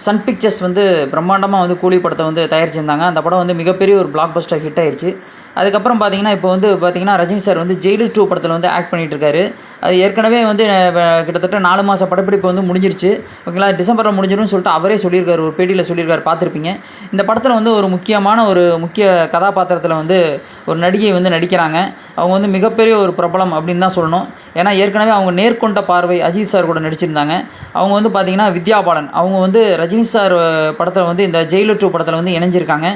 Sun pictures வந்து பிரம்மாண்டமாக வந்து கூலி படத்தை வந்து தயாரிச்சிருந்தாங்க. அந்த படம் வந்து மிகப்பெரிய ஒரு பிளாக் பஸ்டர் ஹிட் ஆயிடுச்சு அதுக்கப்புறம் பார்த்தீங்கன்னா இப்போ வந்து பார்த்தீங்கன்னா ரஜினி சார் வந்து ஜெயிலு டூ படத்தில் வந்து ஆக்ட் பண்ணிகிட்டு இருக்காரு அது ஏற்கனவே வந்து கிட்டத்தட்ட நாலு மாத படப்பிடிப்பு வந்து முடிஞ்சிருச்சு. ஓகேங்களா? டிசம்பரில் முடிஞ்சிரும்னு சொல்லிட்டு அவரே சொல்லியிருக்காரு. ஒரு பேட்டியில் சொல்லியிருக்காரு. பார்த்துருப்பீங்க இந்த படத்தில் வந்து ஒரு முக்கியமான ஒரு முக்கிய கதாபாத்திரத்தில் வந்து ஒரு நடிகை வந்து நடிக்கிறாங்க. அவங்க வந்து மிகப்பெரிய ஒரு பிரபலம் அப்படின்னு தான் சொல்லணும். ஏன்னா ஏற்கனவே அவங்க நேர்கொண்ட பார்வை அஜித் சார் கூட நடிச்சிருந்தாங்க. அவங்க வந்து பார்த்தீங்கன்னா வித்யா பாலன் அவங்க வந்து ரஜினி சார் படத்தில் வந்து இந்த ஜெயிலர் டூ படத்தில் வந்து இணைஞ்சிருக்காங்க.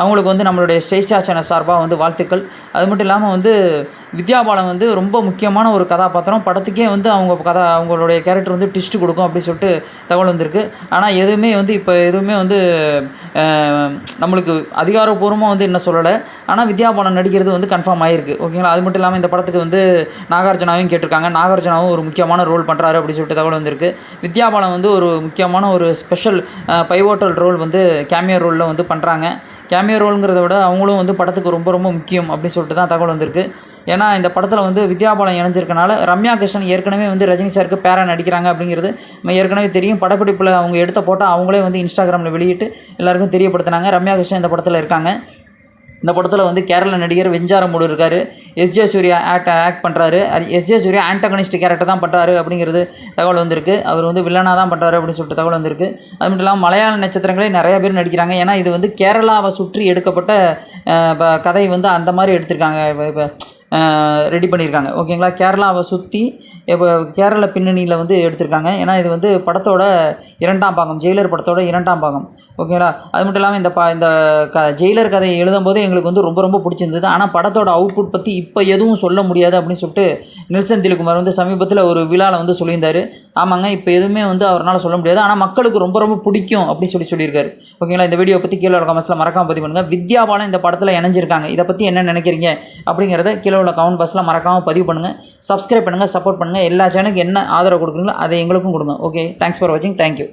அவங்களுக்கு வந்து நம்மளுடைய ஸ்டேஷா சேனல் சார்பாக வந்து வாழ்த்துக்கள். அது மட்டும் இல்லாமல் வந்து வித்யா பாலன் வந்து ரொம்ப முக்கியமான ஒரு கதாபாத்திரம். படத்துக்கே வந்து அவங்க கதா அவங்களுடைய கேரக்டர் வந்து ட்விஸ்ட் கொடுக்கும் அப்படின்னு சொல்லிட்டு தகவல் வந்திருக்கு. ஆனால் எதுவுமே வந்து இப்போ எதுவுமே வந்து நம்மளுக்கு அதிகாரப்பூர்வமாக வந்து என்ன சொல்லலை. ஆனால் வித்யா பாலன் நடிக்கிறது வந்து கன்ஃபார்ம் ஆயிருக்கு. ஓகேங்களா அது மட்டும் இல்லாமல் இந்த படத்துக்கு வந்து நாகார்ஜுனாவையும் கேட்டிருக்காங்க. நாகார்ஜுனாவும் ஒரு முக்கியமான ரோல் பண்ணுறாரு அப்படின்னு சொல்லிட்டு தகவல் வந்திருக்கு. வித்யா பாலன் வந்து ஒரு முக்கியமான ஒரு ஸ்பெஷல் பைவோட்டல் ரோல் வந்து கேமியோ ரோலில் வந்து பண்ணுறாங்க கேமியோ ரோலுங்கிறத விட அவங்களும் வந்து படத்துக்கு ரொம்ப ரொம்ப முக்கியம் அப்படின்னு சொல்லிட்டு தான் தகவல் வந்திருக்கு. ஏன்னா இந்த படத்தில் வந்து வித்யாபாலம் இணைஞ்சிருக்கனால ரம்யா கிருஷ்ணன் ஏற்கனவே வந்து ரஜினி சாருக்கு பேரா நடிக்கிறாங்க அப்படிங்கிறது நம்ம ஏற்கனவே தெரியும். படப்பிடிப்பில் அவங்க எடுத்த போட்டால் அவங்களே வந்து இன்ஸ்டாகிராமில் வெளியிட்டு எல்லாருக்கும் தெரியப்படுத்தினாங்க. ரம்யா கிருஷ்ணன் இந்த படத்தில் இருக்காங்க. இந்த படத்தில் வந்து கேரள நடிகர் வெஞ்சாரமுடு இருக்கார். எஸ்ஜே சூர்யா ஆக்ட் ஆக்ட் பண்ணுறாரு எஸ்ஜே சூர்யா ஆண்டகனிஸ்ட் கேரக்டர் தான் பண்ணுறாரு அப்படிங்கிறது தகவல் வந்திருக்கு. அவர் வந்து வில்லனாக தான் பண்ணுறாரு அப்படின்னு சொல்லிட்டு தகவல் வந்திருக்கு. அது மட்டும் இல்லாமல் மலையாள நட்சத்திரங்களே நிறைய பேர் நடிக்கிறாங்க. ஏன்னா இது வந்து கேரளாவை சுற்றி எடுக்கப்பட்ட ப- கதை வந்து அந்த மாதிரி எடுத்திருக்காங்க. இப்போ ரெடி பண்ணியிருக்காங்க. ஓகேங்களா? கேரளாவை சுற்றி இப்போ கேரள பின்னணியில் வந்து எடுத்திருக்காங்க. ஏன்னா இது வந்து படத்தோட இரண்டாம் பாகம் ஜெயிலர் படத்தோட இரண்டாம் பாகம். ஓகேங்களா? அது மட்டும் இல்லாமல் இந்த ப இந்த க ஜெயிலர் கதையை எழுதும் போது எங்களுக்கு வந்து ரொம்ப ரொம்ப பிடிச்சிருந்தது. ஆனால் படத்தோட அவுட்புட் பற்றி இப்போ எதுவும் சொல்ல முடியாது அப்படின்னு சொல்லிட்டு நெல்சன் திலகுமார் வந்து சமீபத்தில் ஒரு விழாவில் வந்து சொல்லியிருந்தாரு. ஆமாங்க இப்போ எதுவுமே வந்து அவரால் சொல்ல முடியாது. ஆனால் மக்களுக்கு ரொம்ப ரொம்ப பிடிக்கும் அப்படின்னு சொல்லி சொல்லியிருக்காரு. ஓகேங்களா? இந்த வீடியோ பற்றி கீழே உள்ள கமெண்ட்ஸில் மறக்காம பதிவு பண்ணுங்கள் வித்யாபாலன் இந்த படத்தில் இணைஞ்சிருக்காங்க. இதை பற்றி என்ன நினைக்கிறீங்க அப்படிங்கிறத கீழே உள்ள கமெண்ட் பாக்ஸில் மறக்காமல் பதிவு பண்ணுங்கள் சப்ஸ்கிரைப் பண்ணுங்கள் சப்போர்ட் பண்ணுங்கள் எல்லா சேனலுக்கு என்ன ஆதரவு கொடுக்குறீங்களோ அதை எங்களுக்கும் கொடுங்க. ஓகே தேங்க்ஸ் ஃபார் வாட்சிங் தேங்க்யூ